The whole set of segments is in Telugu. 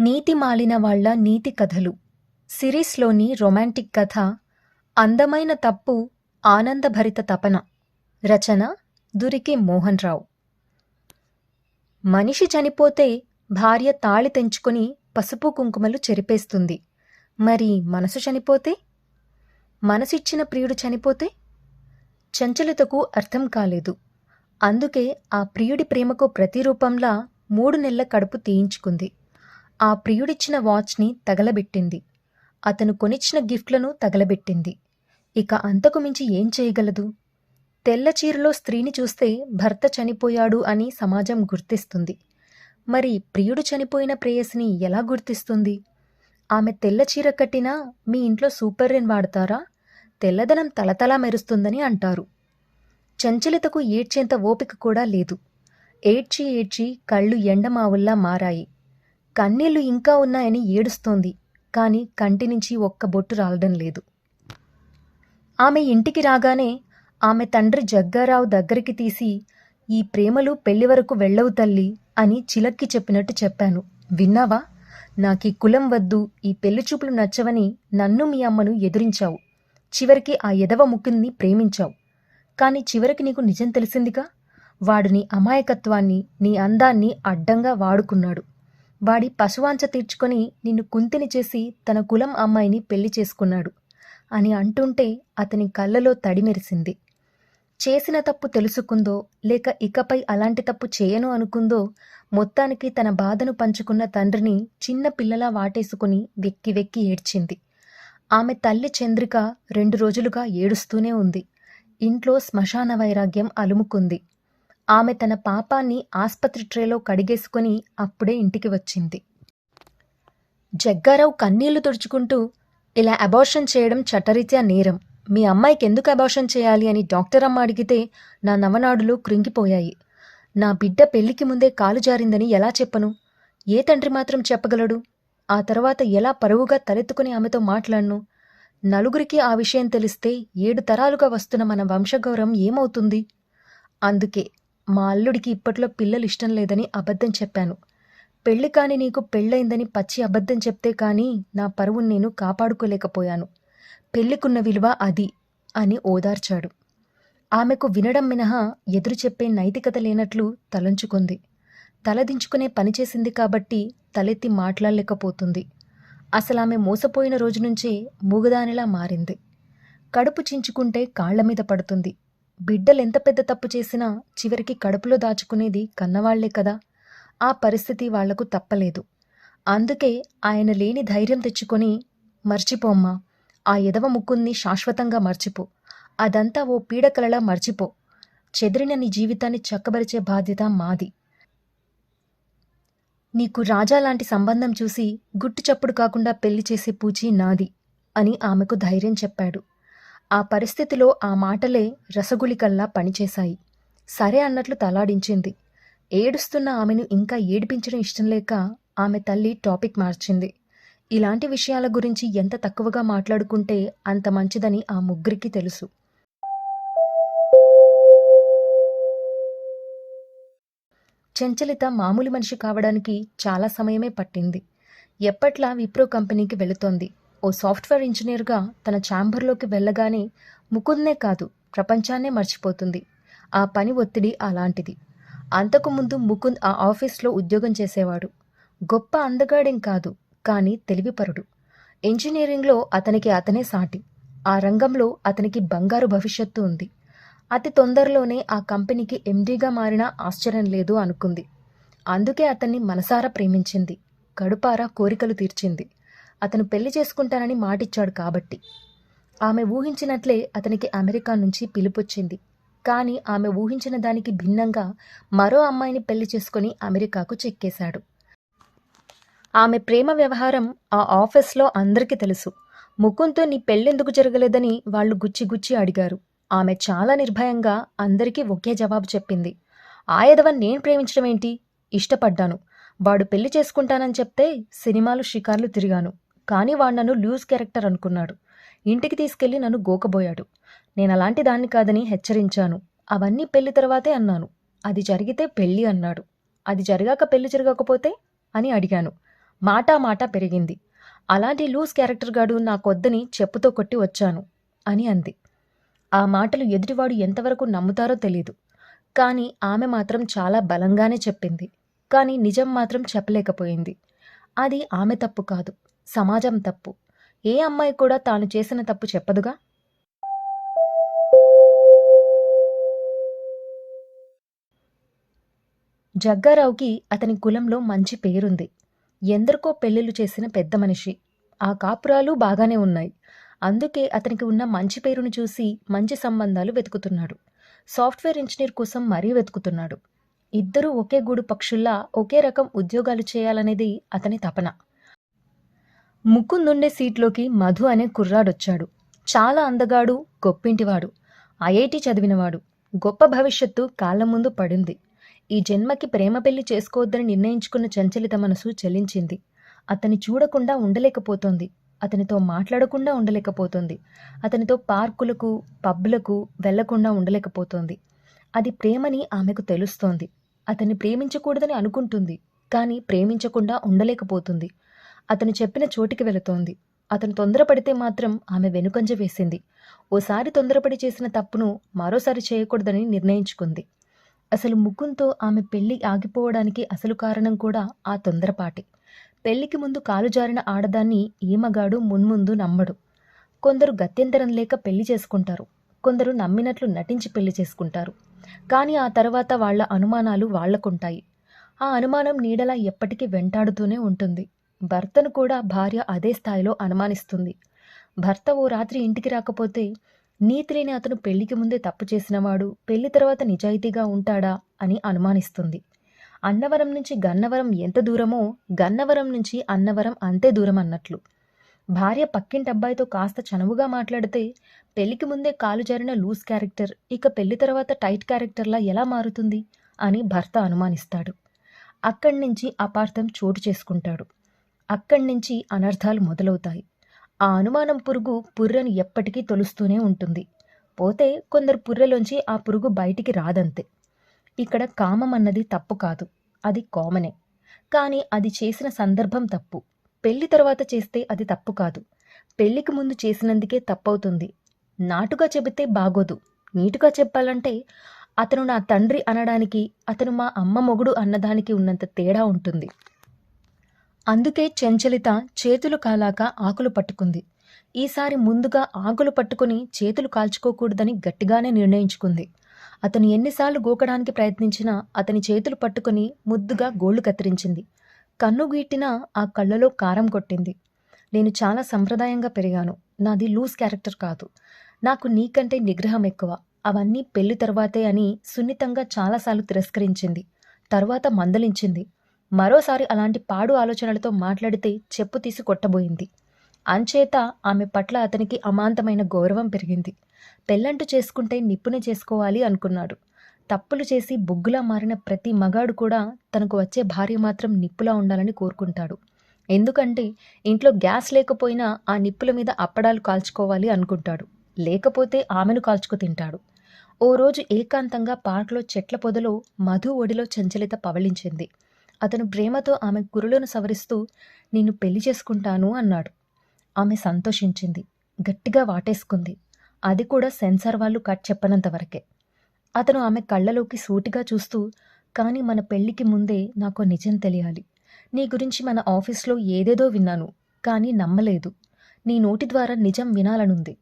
నీతి మాలిన వాళ్ళ నీతి కథలు. సిరీస్లోని రొమాంటిక్ కథ అందమైన తప్పు ఆనందభరిత తపన. రచన దురికి మోహన్ రావు మనిషి చనిపోతే భార్య తాళి తెంచుకొని పసుపు కుంకుమలు చెరిపేస్తుంది. మరి మనసు చనిపోతే? మనసిచ్చిన ప్రియుడు చనిపోతే? చంచలితకు అర్థం కాలేదు. అందుకే ఆ ప్రియుడి ప్రేమకు ప్రతిరూపంలా మూడు నెలల కడుపు తీయించుకుంది. ఆ ప్రియుడిచ్చిన వాచ్ని తగలబెట్టింది. అతను కొనిచ్చిన గిఫ్ట్లను తగలబెట్టింది. ఇక అంతకు మించి ఏం చేయగలదు? తెల్లచీరలో స్త్రీని చూస్తే భర్త చనిపోయాడు అని సమాజం గుర్తిస్తుంది. మరి ప్రియుడు చనిపోయిన ప్రేయసిని ఎలా గుర్తిస్తుంది? ఆమె తెల్లచీర కట్టినా మీ ఇంట్లో సూపర్ రెన్ వాడతారా? తెల్లదనం తలతలా మెరుస్తుందని అంటారు. చంచలితకు ఏడ్చేంత ఓపిక కూడా లేదు. ఏడ్చి ఏడ్చి కళ్ళు ఎండమావుల్లా మారాయి. కన్నీళ్ళు ఇంకా ఉన్నాయని ఏడుస్తోంది. కాని కంటి నుంచి ఒక్క బొట్టు రాలడం లేదు. ఆమె ఇంటికి రాగానే ఆమె తండ్రి జగ్గారావు దగ్గరికి తీసి ఈ ప్రేమలు పెళ్ళి వరకు వెళ్ళవు తల్లి అని చిలక్కి చెప్పినట్టు చెప్పాను. విన్నావా? నాకీ కులం వద్దు ఈ పెళ్ళి చూపులు నచ్చవని నన్ను మీ అమ్మను ఎదిరించావు. చివరికి ఆ ఎదవ ముక్కుని ప్రేమించావు. కాని చివరికి నీకు నిజం తెలిసిందిగా? వాడు నీ అమాయకత్వాన్ని నీ అందాన్ని అడ్డంగా వాడుకున్నాడు. వాడి పశువాంచ తీర్చుకొని నిన్ను కుంతిని చేసి తన కులం అమ్మాయిని పెళ్ళి చేసుకున్నాడు అని అంటుంటే అతని కళ్ళలో తడి మెరిసింది. చేసిన తప్పు తెలుసుకుందో లేక ఇకపై అలాంటి తప్పు చేయను అనుకుందో మొత్తానికి తన బాధను పంచుకున్న తండ్రిని చిన్న పిల్లలా వాటేసుకుని వెక్కి వెక్కి ఏడ్చింది. ఆమె తల్లి చంద్రిక రెండు రోజులుగా ఏడుస్తూనే ఉంది. ఇంట్లో శ్మశాన వైరాగ్యం అలుముకుంది. ఆమె తన పాపాన్ని ఆస్పత్రి ట్రేలో కడిగేసుకుని అప్పుడే ఇంటికి వచ్చింది. జగ్గారావు కన్నీళ్ళు తుడుచుకుంటూ ఇలా అబార్షన్ చేయడం చట్టరీత్యా నేరం. మీ అమ్మాయికి ఎందుకు అబార్షన్ చేయాలి? అని డాక్టర్ అమ్మ అడిగితే నా నవనాడులు కృంగిపోయాయి. నా బిడ్డ పెళ్ళికి ముందే కాలు జారిందని ఎలా చెప్పను? ఏ తండ్రి మాత్రం చెప్పగలడు? ఆ తర్వాత ఎలా పరువుగా తలెత్తుకుని ఆమెతో మాట్లాడను? నలుగురికి ఆ విషయం తెలిస్తే ఏడు తరాలుగా వస్తున్న మన వంశగౌరవం ఏమవుతుంది? అందుకే మా అల్లుడికి ఇప్పట్లో పిల్లలు ఇష్టం లేదని అబద్ధం చెప్పాను. పెళ్ళి కాని నీకు పెళ్ళైందని పచ్చి అబద్ధం చెప్తే కానీ నా పరువును నేను కాపాడుకోలేకపోయాను. పెళ్ళికున్న విలువ అది అని ఓదార్చాడు. ఆమెకు వినడం మినహా ఎదురు చెప్పే నైతికత లేనట్లు తలంచుకుంది. తలదించుకునే పని చేసింది కాబట్టి తలెత్తి మాట్లాడలేకపోతుంది. అసలు ఆమె మోసపోయిన రోజు నుంచే మూగదానిలా మారింది. కడుపు చించుకుంటే కాళ్ళ మీద పడుతుంది. బిడ్డలు ఎంత పెద్ద తప్పు చేసినా చివరికి కడుపులో దాచుకునేది కన్నవాళ్ళే కదా. ఆ పరిస్థితి వాళ్ళకు తప్పలేదు. అందుకే ఆయన లేని ధైర్యం తెచ్చుకొని మర్చిపోమ్మా. ఆ ఎదవ ముక్కుల్ని శాశ్వతంగా మర్చిపో. అదంతా ఓ పీడకలలా మర్చిపో. చెదిరిన నీ జీవితాన్ని చక్కబరిచే బాధ్యత మాది. నీకు రాజా లాంటి సంబంధం చూసి గుట్టు చప్పుడు కాకుండా పెళ్ళి చేసే పూచి నాది అని ఆమెకు ధైర్యం చెప్పాడు. ఆ పరిస్థితిలో ఆ మాటలే రసగుళికల్లా పనిచేశాయి. సరే అన్నట్లు తలాడించింది. ఏడుస్తున్న ఆమెను ఇంకా ఏడిపించడం ఇష్టం లేక ఆమె తల్లి టాపిక్ మార్చింది. ఇలాంటి విషయాల గురించి ఎంత తక్కువగా మాట్లాడుకుంటే అంత మంచిదని ఆ ముగ్గురికి తెలుసు. చంచలిత మామూలు మనిషి కావడానికి చాలా సమయమే పట్టింది. ఎప్పట్లా విప్రో కంపెనీకి వెళుతోంది. ఓ సాఫ్ట్వేర్ ఇంజనీర్గా తన ఛాంబర్లోకి వెళ్ళగానే ముకుంద్నే కాదు ప్రపంచాన్నే మర్చిపోతుంది. ఆ పని ఒత్తిడి అలాంటిది. అంతకుముందు ముకుంద్ ఆ ఆఫీస్లో ఉద్యోగం చేసేవాడు. గొప్ప అందగాడేం కాదు కానీ తెలివిపరుడు. ఇంజనీరింగ్లో అతనికి అతనే సాటి. ఆ రంగంలో అతనికి బంగారు భవిష్యత్తు ఉంది. అతి తొందరలోనే ఆ కంపెనీకి ఎండీగా మారినా ఆశ్చర్యం లేదు అనుకుంది. అందుకే అతన్ని మనసారా ప్రేమించింది. కడుపారా కోరికలు తీర్చింది. అతను పెళ్ళి చేసుకుంటానని మాటిచ్చాడు కాబట్టి. ఆమె ఊహించినట్లే అతనికి అమెరికా నుంచి పిలుపొచ్చింది. కానీ ఆమె ఊహించిన దానికి భిన్నంగా మరో అమ్మాయిని పెళ్ళి చేసుకుని అమెరికాకు చెక్కేశాడు. ఆమె ప్రేమ వ్యవహారం ఆ ఆఫీస్లో అందరికీ తెలుసు. ముకుంతో నీ పెళ్ళెందుకు జరగలేదని వాళ్ళు గుచ్చి గుచ్చి అడిగారు. ఆమె చాలా నిర్భయంగా అందరికీ ఒకే జవాబు చెప్పింది. ఆయదవన్ నేను ప్రేమించడం ఏంటి ఇష్టపడ్డాను. వాడు పెళ్ళి చేసుకుంటానని చెప్తే సినిమాలు షికార్లు తిరిగాను. కానీ వాడు నన్ను లూజ్ క్యారెక్టర్ అనుకున్నాడు. ఇంటికి తీసుకెళ్ళి నన్ను గోకబోయాడు. నేను అలాంటి దాన్ని కాదని హెచ్చరించాను. అవన్నీ పెళ్ళి తర్వాతే అన్నాను. అది జరిగితే పెళ్ళి అన్నాడు. అది జరగాక పెళ్ళి జరగకపోతే? అని అడిగాను. మాటా మాట పెరిగింది. అలాంటి లూజ్ క్యారెక్టర్ గాడు నాకొద్దని చెప్పుతో కొట్టి వచ్చాను అని అంది. ఆ మాటలు ఎదుటివాడు ఎంతవరకు నమ్ముతారో తెలీదు. కానీ ఆమె మాత్రం చాలా బలంగానే చెప్పింది. కానీ నిజం మాత్రం చెప్పలేకపోయింది. అది ఆమె తప్పు కాదు. సమాజం తప్పు. ఏ అమ్మాయి కూడా తాను చేసిన తప్పు చెప్పదుగా? జగ్గారావుకి అతని కులంలో మంచి పేరుంది. ఎందరికో పెళ్ళిళ్ళు చేసిన పెద్ద మనిషి. ఆ కాపురాలు బాగానే ఉన్నాయి. అందుకే అతనికి ఉన్న మంచి పేరును చూసి మంచి సంబంధాలు వెతుకుతున్నాడు. సాఫ్ట్వేర్ ఇంజనీర్ కోసం మరీ వెతుకుతున్నాడు. ఇద్దరూ ఒకే గూడు పక్షుల్లా ఒకే రకం ఉద్యోగాలు చేయాలనేది అతని తపన. ముకుందుండే సీట్లోకి మధు అనే కుర్రాడొచ్చాడు. చాలా అందగాడు గొప్పింటివాడు. ఐఐటి చదివినవాడు. గొప్ప భవిష్యత్తు కాళ్ళ ముందు పడింది. ఈ జన్మకి ప్రేమ పెళ్ళి చేసుకోవద్దని నిర్ణయించుకున్న చంచలిత మనసు చలించింది. అతని చూడకుండా ఉండలేకపోతోంది. అతనితో మాట్లాడకుండా ఉండలేకపోతోంది. అతనితో పార్కులకు పబ్లకు వెళ్ళకుండా ఉండలేకపోతోంది. అది ప్రేమని ఆమెకు తెలుస్తోంది. అతన్ని ప్రేమించకూడదని అనుకుంటుంది. కానీ ప్రేమించకుండా ఉండలేకపోతుంది. అతను చెప్పిన చోటికి వెళుతోంది. అతను తొందరపడితే మాత్రం ఆమె వెనుకంజ వేసింది. ఓసారి తొందరపడి చేసిన తప్పును మరోసారి చేయకూడదని నిర్ణయించుకుంది. అసలు ముగ్గుంతో ఆమె పెళ్ళి ఆగిపోవడానికి అసలు కారణం కూడా ఆ తొందరపాటి. పెళ్ళికి ముందు కాలు జారిన ఆడదాన్ని ఈ మగాడు మున్ముందు నమ్మడు. కొందరు గత్యంతరం లేక పెళ్ళి చేసుకుంటారు. కొందరు నమ్మినట్లు నటించి పెళ్ళి చేసుకుంటారు. కానీ ఆ తర్వాత వాళ్ళ అనుమానాలు వాళ్ళకుంటాయి. ఆ అనుమానం నీడలా ఎప్పటికీ వెంటాడుతూనే ఉంటుంది. భర్తను కూడా భార్య అదే స్థాయిలో అనుమానిస్తుంది. భర్త ఓ రాత్రి ఇంటికి రాకపోతే నీతి లేని అతను పెళ్ళికి ముందే తప్పు చేసినవాడు పెళ్ళి తర్వాత నిజాయితీగా ఉంటాడా అని అనుమానిస్తుంది. అన్నవరం నుంచి గన్నవరం ఎంత దూరమో గన్నవరం నుంచి అన్నవరం అంతే దూరం అన్నట్లు. భార్య పక్కింటి అబ్బాయితో కాస్త చనువుగా మాట్లాడితే పెళ్ళికి ముందే కాలు జారిన లూజ్ క్యారెక్టర్ ఇక పెళ్ళి తర్వాత టైట్ క్యారెక్టర్లా ఎలా మారుతుంది అని భర్త అనుమానిస్తాడు. అక్కడి నుంచి అపార్థం చోటు చేసుకుంటాడు. అక్కడి నుంచి అనర్థాలు మొదలవుతాయి. ఆ అనుమానం పురుగు పుర్రను ఎప్పటికీ తొలుస్తూనే ఉంటుంది. పోతే కొందరు పుర్రెలోంచి ఆ పురుగు బయటికి రాదంతే. ఇక్కడ కామం అన్నది తప్పు కాదు. అది కామనే. కానీ అది చేసిన సందర్భం తప్పు. పెళ్ళి తర్వాత చేస్తే అది తప్పు కాదు. పెళ్ళికి ముందు చేసినందుకే తప్పవుతుంది. నాటుగా చెబితే బాగోదు. నీటుగా చెప్పాలంటే అతను నా తండ్రి అనడానికి అతను మా అమ్మ మొగుడు అన్నదానికి ఉన్నంత తేడా ఉంటుంది. అందుకే చెంచలిత చేతులు కాలాక ఆకులు పట్టుకుంది. ఈసారి ముందుగా ఆకులు పట్టుకుని చేతులు కాల్చుకోకూడదని గట్టిగానే నిర్ణయించుకుంది. అతను ఎన్నిసార్లు గోకడానికి ప్రయత్నించినా అతని చేతులు పట్టుకుని ముద్దుగా గోళ్ళు కత్తిరించింది. కన్ను గీట్టినా ఆ కళ్ళలో కారం కొట్టింది. నేను చాలా సంప్రదాయంగా పెరిగాను. నాది లూజ్ క్యారెక్టర్ కాదు. నాకు నీకంటే నిగ్రహం ఎక్కువ. అవన్నీ పెళ్ళి తర్వాతే అని సున్నితంగా చాలాసార్లు తిరస్కరించింది. తర్వాత మందలించింది. మరోసారి అలాంటి పాడు ఆలోచనలతో మాట్లాడితే చెప్పు తీసి కొట్టబోయింది. అంచేత ఆమె పట్ల అతనికి అమాంతమైన గౌరవం పెరిగింది. పెళ్ళంటు చేసుకుంటే నిప్పునే చేసుకోవాలి అనుకున్నాడు. తప్పులు చేసి బొగ్గులా మారిన ప్రతి మగాడు కూడా తనకు వచ్చే భార్య మాత్రం నిప్పులా ఉండాలని కోరుకుంటాడు. ఎందుకంటే ఇంట్లో గ్యాస్ లేకపోయినా ఆ నిప్పుల మీద అప్పడాలు కాల్చుకోవాలి అనుకుంటాడు. లేకపోతే ఆమెను కాల్చుకు తింటాడు. ఓ రోజు ఏకాంతంగా పార్క్లో చెట్ల పొదలో మధు ఒడిలో చంచలిత పవళించింది. అతను ప్రేమతో ఆమె గురులను సవరిస్తూ నిన్ను పెళ్ళి చేసుకుంటాను అన్నాడు. ఆమె సంతోషించింది. గట్టిగా వాటేసుకుంది. అది కూడా సెన్సార్ వాళ్ళు కట్ చెప్పనంత వరకే. అతను ఆమె కళ్ళలోకి సూటిగా చూస్తూ కానీ మన పెళ్ళికి ముందే నాకు నిజం తెలియాలి. నీ గురించి మన ఆఫీస్లో ఏదేదో విన్నాను కానీ నమ్మలేదు. నీ నోటి ద్వారా నిజం వినాలనుంది.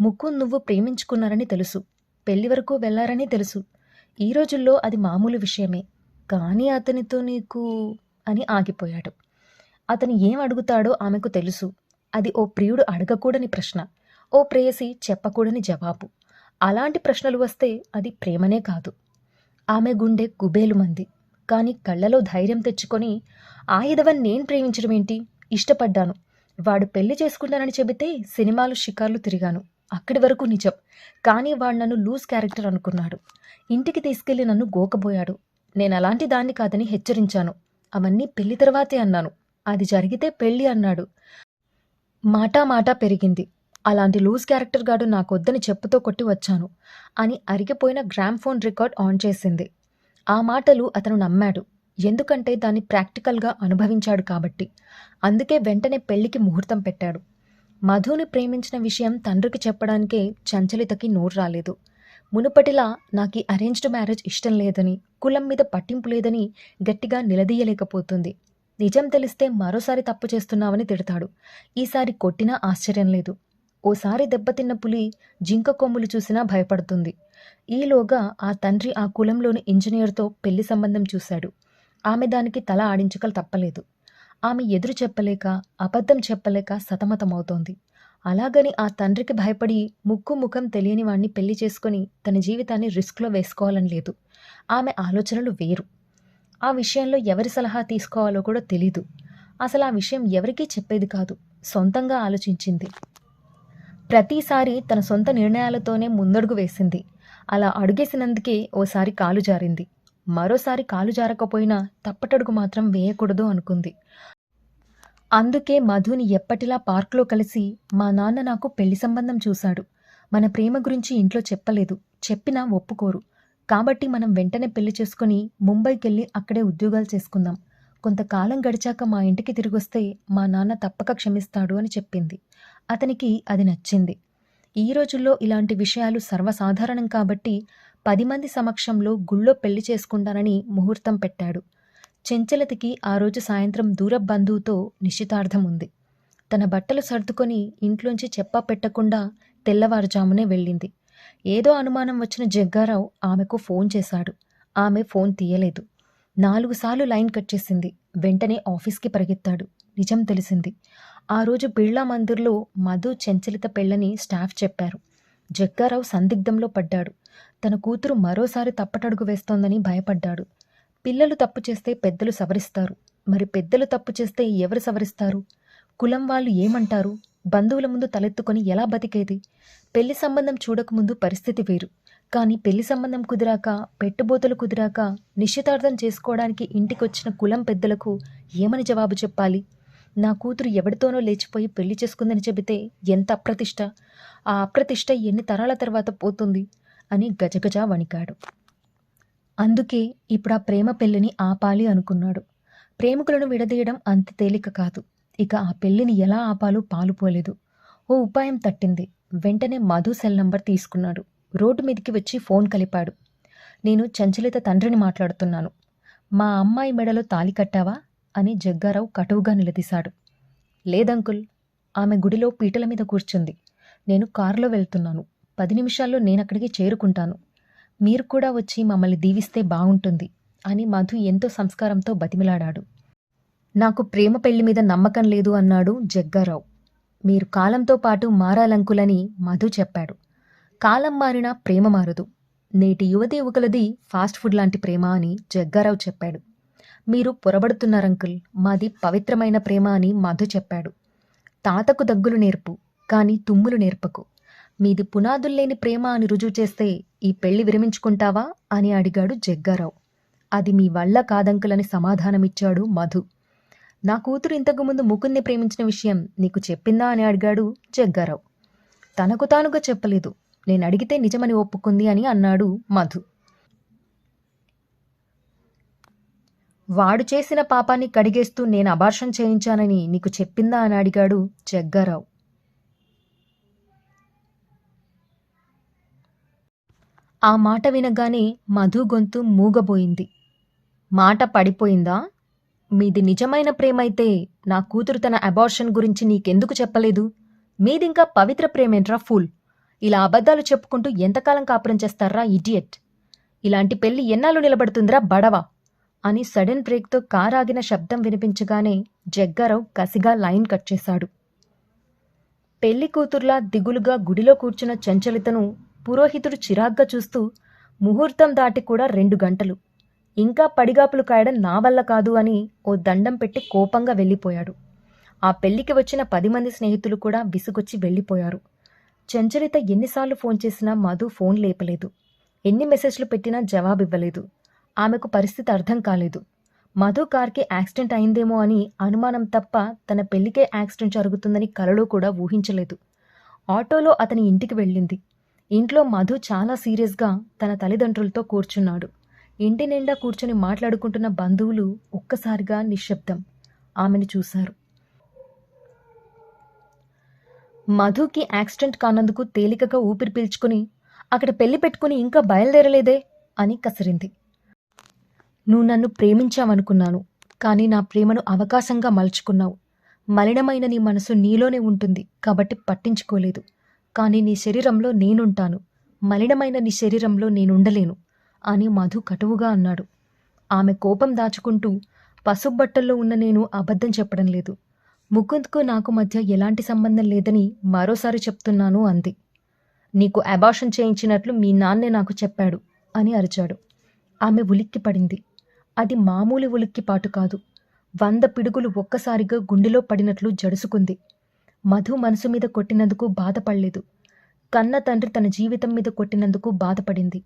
ముక్కు నువ్వు ప్రేమించుకున్నారని తెలుసు. పెళ్ళి వరకు వెళ్ళారని తెలుసు. ఈ రోజుల్లో అది మామూలు విషయమే. కానీ అతనితో నీకు అని ఆగిపోయాడు. అతను ఏం అడుగుతాడో ఆమెకు తెలుసు. అది ఓ ప్రియుడు అడగకూడని ప్రశ్న. ఓ ప్రేయసి చెప్పకూడని జవాబు. అలాంటి ప్రశ్నలు వస్తే అది ప్రేమనే కాదు. ఆమె గుండె కుబేలు మంది కానీ కళ్ళలో ధైర్యం తెచ్చుకొని ఆయుధవన్ నేను ప్రేమించడం ఏంటి? ఇష్టపడ్డాను. వాడు పెళ్ళి చేసుకుంటానని చెబితే సినిమాలు షికార్లు తిరిగాను. అక్కడి వరకు నిజం. కానీ వాడు నన్ను లూజ్ క్యారెక్టర్ అనుకున్నాడు. ఇంటికి తీసుకెళ్ళి నన్ను గోకబోయాడు. నేను అలాంటి దాన్ని కాదని హెచ్చరించాను. అవన్నీ పెళ్ళి తర్వాతే అన్నాను. అది జరిగితే పెళ్ళి అన్నాడు. మాటా మాటా పెరిగింది. అలాంటి లూజ్ క్యారెక్టర్ గాడు నాకొద్దని చెప్పుతో కొట్టి వచ్చాను. అని అరిగిపోయిన గ్రామ్ ఫోన్ రికార్డ్ ఆన్ చేసింది. ఆ మాటలు అతను నమ్మాడు. ఎందుకంటే దాన్ని ప్రాక్టికల్గా అనుభవించాడు కాబట్టి. అందుకే వెంటనే పెళ్ళికి ముహూర్తం పెట్టాడు. మధుని ప్రేమించిన విషయం తండ్రికి చెప్పడానికే చంచలితకి నోరు రాలేదు. మునుపటిలా నాకు ఈ అరేంజ్డ్ మ్యారేజ్ ఇష్టం లేదని కులం మీద పట్టింపు లేదని గట్టిగా నిలదీయలేకపోతుంది. నిజం తెలిస్తే మరోసారి తప్పు చేస్తున్నావని తిడతాడు. ఈసారి కొట్టినా ఆశ్చర్యం లేదు. ఓసారి దెబ్బతిన్న పులి జింక కొమ్ములు చూసినా భయపడుతుంది. ఈలోగా ఆ తండ్రి ఆ కులంలోని ఇంజనీర్తో పెళ్ళి సంబంధం చూశాడు. ఆమె దానికి తల ఆడించకలు తప్పలేదు. ఆమె ఎదురు చెప్పలేక అబద్ధం చెప్పలేక సతమతమవుతోంది. అలాగని ఆ తండ్రికి భయపడి ముక్కు ముఖం తెలియని వాణ్ణి పెళ్ళి చేసుకుని తన జీవితాన్ని రిస్క్లో వేసుకోవాలని లేదు. ఆమె ఆలోచనలు వేరు. ఆ విషయంలో ఎవరి సలహా తీసుకోవాలో కూడా తెలీదు. అసలు ఆ విషయం ఎవరికీ చెప్పేది కాదు. సొంతంగా ఆలోచించింది. ప్రతిసారి తన సొంత నిర్ణయాలతోనే ముందడుగు వేసింది. అలా అడుగేసినందుకే ఓసారి కాలు జారింది. మరోసారి కాలు జారకపోయినా తప్పటడుగు మాత్రం వేయకూడదు అనుకుంది. అందుకే మధుని ఎప్పటిలా పార్క్లో కలిసి మా నాన్న నాకు పెళ్ళి సంబంధం చూశాడు. మన ప్రేమ గురించి ఇంట్లో చెప్పలేదు. చెప్పినా ఒప్పుకోరు. కాబట్టి మనం వెంటనే పెళ్ళి చేసుకుని ముంబైకెళ్ళి అక్కడే ఉద్యోగాలు చేసుకుందాం. కొంతకాలం గడిచాక మా ఇంటికి తిరిగొస్తే మా నాన్న తప్పక క్షమిస్తాడు అని చెప్పింది. అతనికి అది నచ్చింది. ఈ రోజుల్లో ఇలాంటి విషయాలు సర్వసాధారణం కాబట్టి పది మంది సమక్షంలో గుళ్ళో పెళ్ళి చేసుకుంటానని ముహూర్తం పెట్టాడు. చెంచలతికి ఆ రోజు సాయంత్రం దూర బంధువుతో నిశ్చితార్థం ఉంది తన బట్టలు సర్దుకొని ఇంట్లోంచి చెప్పా పెట్టకుండా తెల్లవారుజామునే వెళ్ళింది. ఏదో అనుమానం వచ్చిన జగ్గారావు ఆమెకు ఫోన్ చేశాడు. ఆమె ఫోన్ తీయలేదు. నాలుగు సార్లు లైన్ కట్ చేసింది. వెంటనే ఆఫీస్కి పరిగెత్తాడు. నిజం తెలిసింది. ఆ రోజు బిర్లా మందిర్లో మధు చెంచలిత పెళ్ళని స్టాఫ్ చెప్పారు. జగ్గారావు సందిగ్ధంలో పడ్డాడు. తన కూతురు మరోసారి తప్పటడుగు వేస్తోందని భయపడ్డాడు. పిల్లలు తప్పు చేస్తే పెద్దలు సవరిస్తారు. మరి పెద్దలు తప్పు చేస్తే ఎవరు సవరిస్తారు? కులం వాళ్ళు ఏమంటారు? బంధువుల ముందు తలెత్తుకొని ఎలా బతికేది? పెళ్ళి సంబంధం చూడకముందు పరిస్థితి వేరు. కానీ పెళ్ళి సంబంధం కుదిరాక పెట్టుబోతులు కుదిరాక నిశ్చితార్థం చేసుకోవడానికి ఇంటికొచ్చిన కులం పెద్దలకు ఏమని జవాబు చెప్పాలి? నా కూతురు ఎవరితోనో లేచిపోయి పెళ్ళి చేసుకుందని చెబితే ఎంత అప్రతిష్ట? ఆ అప్రతిష్ట ఎన్ని తరాల తర్వాత పోతుంది? అని గజగజ వణికాడు. అందుకే ఇప్పుడు ఆ ప్రేమ పెళ్ళిని ఆపాలి అనుకున్నాడు. ప్రేమికులను విడదీయడం అంత తేలిక కాదు. ఇక ఆ పెళ్ళిని ఎలా ఆపాలో పాలుపోలేదు ఓ ఉపాయం తట్టింది. వెంటనే మధు సెల్ నంబర్ తీసుకున్నాడు. రోడ్డు మీదకి వచ్చి ఫోన్ కలిపాడు. నేను చంచలిత తండ్రిని మాట్లాడుతున్నాను. మా అమ్మాయి మెడలో తాలి కట్టావా? అని జగ్గారావు కటువుగా నిలదీశాడు. లేదంకుల్ ఆమె గుడిలో పీటల మీద కూర్చుంది. నేను కారులో వెళ్తున్నాను. పది నిమిషాల్లో నేనక్కడికి చేరుకుంటాను. మీరు కూడా వచ్చి మమ్మల్ని దీవిస్తే బాగుంటుంది అని మధు ఎంతో సంస్కారంతో బతిమిలాడాడు. నాకు ప్రేమ పెళ్ళి మీద నమ్మకం లేదు అన్నాడు జగ్గారావు. మీరు కాలంతో పాటు మారాలంకులని మధు చెప్పాడు. కాలం మారినా ప్రేమ మారదు. నేటి యువతి యువకులది ఫాస్ట్ ఫుడ్ లాంటి ప్రేమ అని జగ్గారావు చెప్పాడు. మీరు పొరబడుతున్నారంకుల్ మాది పవిత్రమైన ప్రేమ అని మధు చెప్పాడు. తాతకు దగ్గులు నేర్పు కానీ తుమ్ములు నేర్పకు. మీది పునాదుల్లేని ప్రేమ అని రుజువు చేస్తే ఈ పెళ్ళి విరమించుకుంటావా? అని అడిగాడు జగ్గారావు. అది మీ వల్ల కాదంకులని సమాధానమిచ్చాడు మధు. నా కూతురు ఇంతకుముందు ముకుల్ని ప్రేమించిన విషయం నీకు చెప్పిందా? అని అడిగాడు జగ్గారావు. తనకు తానుగా చెప్పలేదు. నేను అడిగితే నిజమని ఒప్పుకుంది అని అన్నాడు మధు. వాడు చేసిన పాపాన్ని కడిగేస్తూ నేను అబార్షన్ చేయించానని నీకు చెప్పిందా? అని అడిగాడు జగ్గారావు. ఆ మాట వినగానే మధు గొంతు మూగబోయింది. మాట పడిపోయిందా? మీది నిజమైన ప్రేమైతే నా కూతురు తన అబార్షన్ గురించి నీకెందుకు చెప్పలేదు? మీదింకా పవిత్ర ప్రేమేంట్రా ఫూల్? ఇలా అబద్ధాలు చెప్పుకుంటూ ఎంతకాలం కాపురం చేస్తారా ఇడియట్? ఇలాంటి పెళ్ళి ఎన్నాళ్ళు నిలబడుతుందిరా బడవా? అని సడన్ బ్రేక్తో కారాగిన శబ్దం వినిపించగానే జగ్గారావు కసిగా లైన్ కట్ చేశాడు. పెళ్ళి కూతుర్లా దిగులుగా గుడిలో కూర్చున్న చంచలితను పురోహితుడు చిరాగ్గా చూస్తూ ముహూర్తం దాటి కూడా రెండు గంటలు. ఇంకా పడిగాపులు కాయడం నా వల్ల కాదు అని ఓ దండం పెట్టి కోపంగా వెళ్ళిపోయాడు. ఆ పెళ్ళికి వచ్చిన పది మంది స్నేహితులు కూడా విసుగొచ్చి వెళ్ళిపోయారు. చంచలిత ఎన్నిసార్లు ఫోన్ చేసినా మధు ఫోన్ లేపలేదు. ఎన్ని మెసేజ్లు పెట్టినా జవాబివ్వలేదు. ఆమెకు పరిస్థితి అర్థం కాలేదు. మధు కార్కి యాక్సిడెంట్ అయిందేమో అని అనుమానం తప్ప తన పెళ్ళికే యాక్సిడెంట్ జరుగుతుందని కలలో కూడా ఊహించలేదు. ఆటోలో అతని ఇంటికి వెళ్ళింది. ఇంట్లో మధు చాలా సీరియస్గా తన తల్లిదండ్రులతో కూర్చున్నాడు. ఇంటి నిండా కూర్చొని మాట్లాడుకుంటున్న బంధువులు ఒక్కసారిగా నిశ్శబ్దం. ఆమెను చూశారు. మధుకి యాక్సిడెంట్ కానందుకు తేలికగా ఊపిరి పీల్చుకుని అక్కడ పెళ్ళి పెట్టుకుని ఇంకా బయలుదేరలేదే అని కసిరింది. నువ్వు నన్ను ప్రేమించావనుకున్నాను కానీ నా ప్రేమను అవకాశంగా మలుచుకున్నావు. మలినమైన నీ మనసు నీలోనే ఉంటుంది కాబట్టి పట్టించుకోలేదు. కానీ నీ శరీరంలో నేనుంటాను. మలినమైన నీ శరీరంలో నేనుండలేను అని మధు కటువుగా అన్నాడు. ఆమె కోపం దాచుకుంటూ పసుపు బట్టల్లో ఉన్న నేను అబద్ధం చెప్పడం లేదు. ముకుంద్కు నాకు మధ్య ఎలాంటి సంబంధం లేదని మరోసారి చెప్తున్నాను అంది. నీకు అబాషన్ చేయించినట్లు మీ నాన్నే నాకు చెప్పాడు అని అరిచాడు. ఆమె ఉలిక్కి పడింది. అది మామూలు ఉలిక్కిపాటు కాదు. వంద పిడుగులు ఒక్కసారిగా గుండెలో పడినట్లు జడుసుకుంది. మధు మనసు మీద కొట్టినందుకు బాధపడలేదు. కన్న తండ్రి తన జీవితం మీద కొట్టినందుకు బాధపడింది.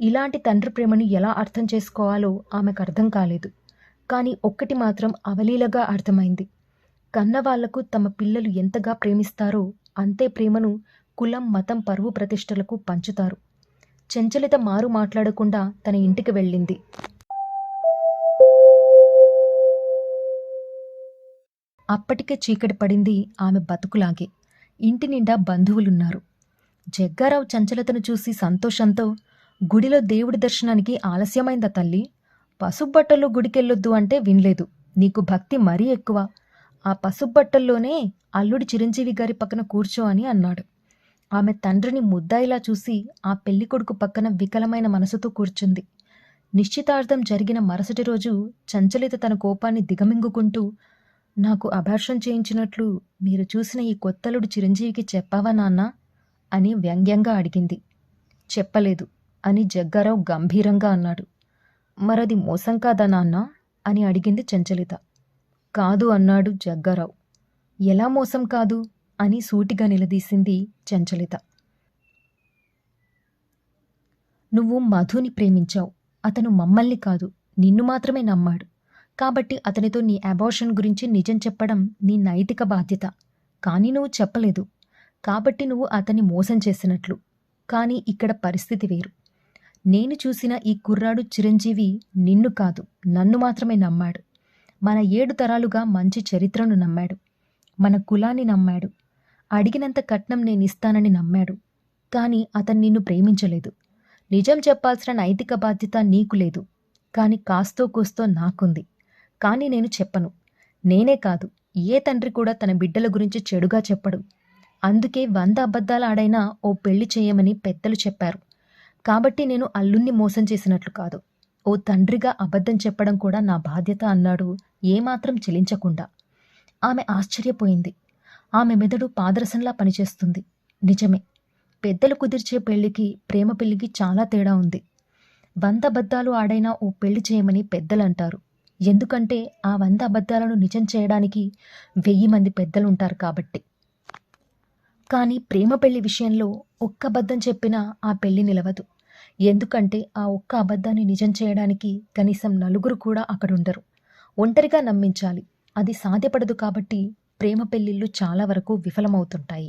ఇలాంటి తండ్రి ప్రేమను ఎలా అర్థం చేసుకోవాలో ఆమెకు అర్థం కాలేదు. కానీ ఒక్కటి మాత్రం అవలీలగా అర్థమైంది. కన్నవాళ్ళకు తమ పిల్లలు ఎంతగా ప్రేమిస్తారో అంతే ప్రేమను కులం మతం పరువు ప్రతిష్టలకు పంచుతారు. చెంచలిత మారు మాట్లాడకుండా తన ఇంటికి వెళ్ళింది. అప్పటికే చీకటి పడింది ఆమె బతుకులాగే. ఇంటి నిండా బంధువులున్నారు. జగ్గారావు చంచలతను చూసి సంతోషంతో గుడిలో దేవుడి దర్శనానికి ఆలస్యమైందా తల్లి? పసుబట్టల్లో గుడికెళ్ళొద్దు అంటే వినలేదు. నీకు భక్తి మరీ ఎక్కువ. ఆ పసుబట్టల్లోనే అల్లుడి చిరంజీవి గారి పక్కన కూర్చో అని అన్నాడు. ఆమె తండ్రిని ముద్దాయిలా చూసి ఆ పెళ్ళికొడుకు పక్కన వికలమైన మనసుతో కూర్చుంది. నిశ్చితార్థం జరిగిన మరుసటి రోజు చంచలిత తన కోపాన్ని దిగమింగుకుంటూ నాకు అభార్షం చేయించినట్లు మీరు చూసిన ఈ కొత్తలుడు చిరంజీవికి చెప్పావా నాన్న? అని వ్యంగ్యంగా అడిగింది. చెప్పలేదు అని జగ్గారావు గంభీరంగా అన్నాడు. మరది మోసం కాదా నాన్న? అని అడిగింది చంచలిత. కాదు అన్నాడు జగ్గారావు. ఎలా మోసం కాదు? అని సూటిగా నిలదీసింది చంచలిత. నువ్వు మధుని ప్రేమించావు. అతను మమ్మల్ని కాదు నిన్ను మాత్రమే నమ్మాడు. కాబట్టి అతనితో నీ అబార్షన్ గురించి నిజం చెప్పడం నీ నైతిక బాధ్యత. కానీ నువ్వు చెప్పలేదు. కాబట్టి నువ్వు అతన్ని మోసం చేసినట్లు. కానీ ఇక్కడ పరిస్థితి వేరు. నేను చూసిన ఈ కుర్రాడు చిరంజీవి నిన్ను కాదు నన్ను మాత్రమే నమ్మాడు. మన ఏడు తరాలుగా మంచి చరిత్రను నమ్మాడు. మన కులాన్ని నమ్మాడు. అడిగినంత కట్నం నేను ఇస్తానని నమ్మాడు. కానీ అతను నిన్ను ప్రేమించలేదు. నిజం చెప్పాల్సిన నైతిక బాధ్యత నీకు లేదు. కానీ కాస్తో కూస్తో నాకుంది. కానీ నేను చెప్పను. నేనే కాదు ఏ తండ్రి కూడా తన బిడ్డల గురించి చెడుగా చెప్పడు. అందుకే వంద అబద్ధాలు ఆడైనా ఓ పెళ్ళి చేయమని పెద్దలు చెప్పారు. కాబట్టి నేను అల్లుణ్ణి మోసం చేసినట్లు కాదు. ఓ తండ్రిగా అబద్ధం చెప్పడం కూడా నా బాధ్యత అన్నాడు ఏమాత్రం చెలించకుండా. ఆమె ఆశ్చర్యపోయింది. ఆమె మెదడు పాదరసంలా పనిచేస్తుంది. నిజమే పెద్దలు కుదిర్చే పెళ్ళికి ప్రేమ పెళ్ళికి చాలా తేడా ఉంది. వంద అబద్ధాలు ఆడైనా ఓ పెళ్ళి చేయమని పెద్దలు అంటారు ఎందుకంటే ఆ వంద అబద్ధాలను నిజం చేయడానికి వెయ్యి మంది పెద్దలు ఉంటారు కాబట్టి. కానీ ప్రేమ పెళ్ళి విషయంలో ఒక్క అబద్ధం చెప్పినా ఆ పెళ్ళి నిలవదు. ఎందుకంటే ఆ ఒక్క అబద్ధాన్ని నిజం చేయడానికి కనీసం నలుగురు కూడా అక్కడ ఉండరు ఒంటరిగా నమ్మించాలి. అది సాధ్యపడదు కాబట్టి ప్రేమ పెళ్ళిళ్ళు చాలా వరకు విఫలమవుతుంటాయి.